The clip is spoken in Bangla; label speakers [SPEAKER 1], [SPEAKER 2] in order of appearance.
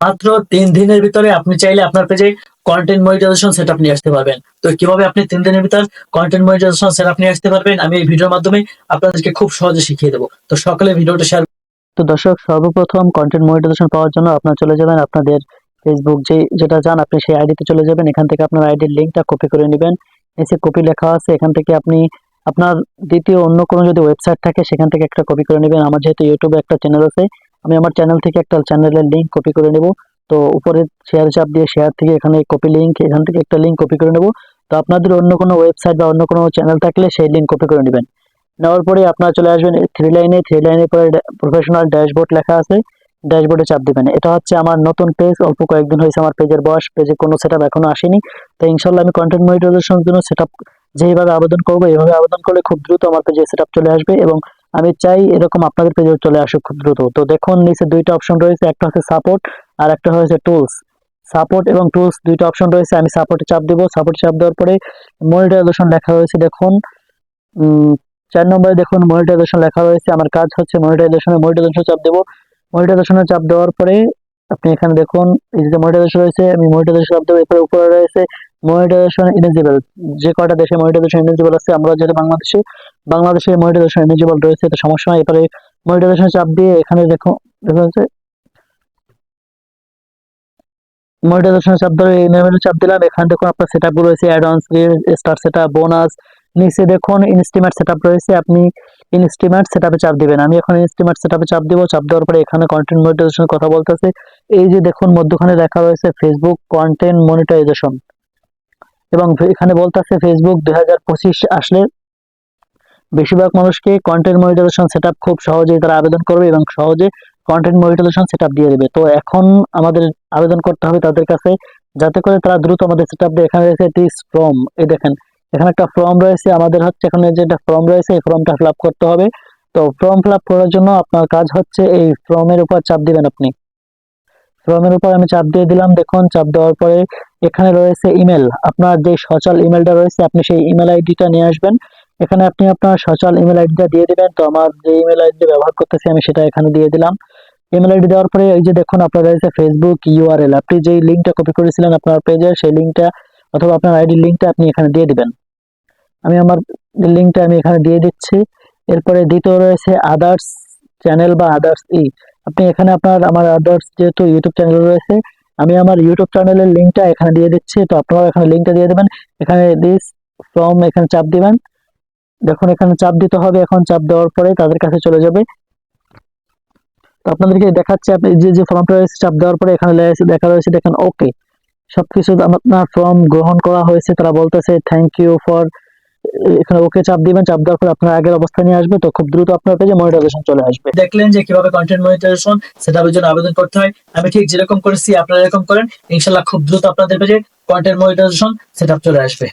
[SPEAKER 1] মাত্র তিন দিনের ভিতরে আপনি চাইলে আপনার পেজে কন্টেন্ট মনিটাইজেশন সেটআপ নিয়ে আসতে পারবেন। তো কীভাবে আপনি তিন দিনের ভিতর কন্টেন্ট মনিটাইজেশন সেটআপ নিয়ে আসতে পারবেন, আমি এই ভিডিওর মাধ্যমে আপনাদেরকে খুব সহজে শিখিয়ে দেবো। তো সকালে ভিডিওটা শেয়ার তো দর্শক, সর্বপ্রথম কন্টেন্ট মনিটাইজেশন পাওয়ার জন্য আপনারা চলে যাবেন আপনাদের ফেসবুক যে যেটা চান, আপনি সেই আইডিতে চলে যাবেন। এখান থেকে আপনার আইডির লিঙ্কটা কপি করে নেবেন। এসে কপি লেখা আছে, এখান থেকে আপনি আপনার দ্বিতীয় অন্য কোনো যদি ওয়েবসাইট থাকে, সেখান থেকে একটা কপি করে নেবেন। আমার যেহেতু ইউটিউবে একটা চ্যানেল আছে আমি আমার চ্যানেল থেকে একটা চ্যানেলের লিঙ্ক কপি করে নেব। তো উপরে শেয়ার চাপ দিয়ে শেয়ার থেকে এখানে কপি লিঙ্ক এখান থেকে একটা লিঙ্ক কপি করে নেব। তো আপনাদের অন্য কোনো ওয়েবসাইট বা অন্য কোনো চ্যানেল থাকলে সেই লিঙ্ক কপি করে নেবেন। নেওয়ার পরে আপনারা চলে আসবেন থ্রি লাইনে থ্রি লাইনের পরে প্রফেশনাল ড্যাশবোর্ড লেখা আছে। ড্যাশবোর্ডে চাপ দেবেন। এটা হচ্ছে আমার নতুন পেজ অল্প কয়েকদিন হয়েছে আমার পেজের বয়স। পেজে কোনো সেটআপ এখনও আসেনি। তো ইনশাল্লাহ আমি কন্টেন্ট মনিটাইজেশনের জন্য সেটআপ যেভাবে আবেদন করব এইভাবে আবেদন করলে খুব দ্রুত আমার পেজে সেটআপ চলে আসবে এবং আমি চাই এরকম আপনাদের পেজে চলে আসুক খুব দ্রুত। তো দেখুন, নিচে দুইটা অপশন রয়েছে, একটা হচ্ছে সাপোর্ট আর একটা হয়েছে টুলস সাপোর্ট এবং টুলস দুইটা অপশন রয়েছে, আমি সাপোর্টে চাপ দিব। সাপোর্ট চাপ দেওয়ার পরে মনিটাইজেশন লেখা রয়েছে, দেখুন। চার নম্বরে দেখুন মনিটাইজেশন লেখা রয়েছে, আমার কাজ হচ্ছে মনিটাইজেশনে মনিটাইজেশন চাপ দেবো। মনিটাইজেশনে চাপ দেওয়ার পরে আপনি এখানে দেখুন, এই যে মনিটাইজেশন রয়েছে, আমি মনিটাইজেশন চাপ দেবো, এরপরে উপরে রয়েছে মনিটাইজেশন ইলিজিবল যে কয়টা দেশে মনিটাইজেশন ইলিজিবল আছে, আমরা যেটা বাংলাদেশে বাংলাদেশে মনিটাইজেশন ইলিজিবল রয়েছে তো সমস্যা নয় এরপরে মনিটাইজেশন চাপ দিয়ে এখানে দেখুন দেখা যাচ্ছে মনিটাইজেশন চাপ ধরে মেমোরি চাপ দিলাম। এখানে দেখুন আপনার সেটআপগুলো রয়েছে add ons star setup bonus নিচে দেখুন ইনস্টিমেট সেটআপ রয়েছে, আপনি ইনস্টিমেট সেটআপে চাপ দিবেন। আমি এখন ইনস্টিমেট সেটআপে চাপ দিব, চাপ দেওয়ার পরে এখানে কন্টেন্ট মনিটাইজেশন কথা বলতেছে। এই যে দেখুন, মধ্যখানে লেখা রয়েছে ফেসবুক কন্টেন্ট মনিটাইজেশন এবং এখানে বলতেছে ফেসবুক দু হাজার পঁচিশ আসলে বেশিরভাগ মানুষকে কন্টেন্ট মনিটাইজেশন সেটআপ খুব সহজেই তারা আবেদন করবে এবং সহজে কন্টেন্ট মনিটাইজেশন সেটআপ দিয়ে দেবে। তো এখন আমাদের আবেদন করতে হবে তাদের কাছে যাতে করে তারা দ্রুত আমাদের সেটআপ দিয়ে এখানে রয়েছে দিস ফর্ম এই দেখেন, এখানে একটা ফর্ম রয়েছে, আমাদের হচ্ছে এখানে যেটা ফর্ম রয়েছে, এই ফর্মটা ফিল করতে হবে। তো ফর্ম ফিল করার জন্য আপনার কাজ হচ্ছে এই ফর্মের উপর চাপ দিবেন আপনি। ফর্মের উপর আমি চাপ দিয়ে দিলাম। দেখুন, চাপ দেওয়ার পরে এখানে রয়েছে ইমেল আপনার যে সচল ইমেলটা রয়েছে, আপনি সেই ইমেল আইডিটা নিয়ে আসবেন। এখানে আপনি আপনার সচল ইমেল আইডিটা দিয়ে দিবেন। তো আমার যে ইমেল আইডি ব্যবহার করতেছি, আমি সেটা এখানে দিয়ে দিলাম। ইমেল আইডি দেওয়ার পরে এই যে দেখুন, আপনার রয়েছে ফেসবুক ইউআরএল আপনি যে লিঙ্কটা কপি করেছিলেন আপনার পেজের সেই লিঙ্কটা অথবা আপনার আইডির লিঙ্কটা আপনি এখানে দিয়ে দিবেন। আমি আমার লিঙ্কটা আমি এখানে দিয়ে দিচ্ছি। এরপরে দ্বিতীয় রয়েছে আদার্স চ্যানেল বা আদার্স ই আপনি এখানে আপনার আমার আদার্স যেহেতু ইউটিউব চ্যানেল রয়েছে, আমি আমার ইউটিউব চ্যানেলের লিঙ্কটা এখানে দিয়ে দিচ্ছি। তো আপনারা এখানে লিঙ্কটা দিয়ে দেবেন। এখানে দিস ফ্রম এখানে চাপ দিবেন। দেখুন, এখানে চাপ দিতে হবে। এখন চাপ দেওয়ার পরে তাদের কাছে চলে যাবে। তো আপনাদেরকে দেখাচ্ছে, আপনি যে যে ফর্মটা রয়েছে, চাপ দেওয়ার পরে এখানে দেখা রয়েছে, দেখেন ওকে সবকিছু আপনার ফর্ম গ্রহণ করা হয়েছে, তারা বলতেছে থ্যাংক ইউ ফর এখানে ওকে চাপ দিবেন, চাপ দেওয়ার পর আপনার আগের অবস্থা নিয়ে আসবে, তো খুব দ্রুত আপনার পেজে মনিটাইজেশন চলে আসবে। দেখলেন যে কীভাবে কন্টেন্ট মনিটাইজেশন সেটার জন্য আবেদন করতে হয়। আমি ঠিক যেরকম করেছি, আপনারা এরকম করেন। ইনশাল্লাহ খুব দ্রুত আপনাদের পেজে কন্টেন্ট মনিটাইজেশন সেটআপ চলে আসবে।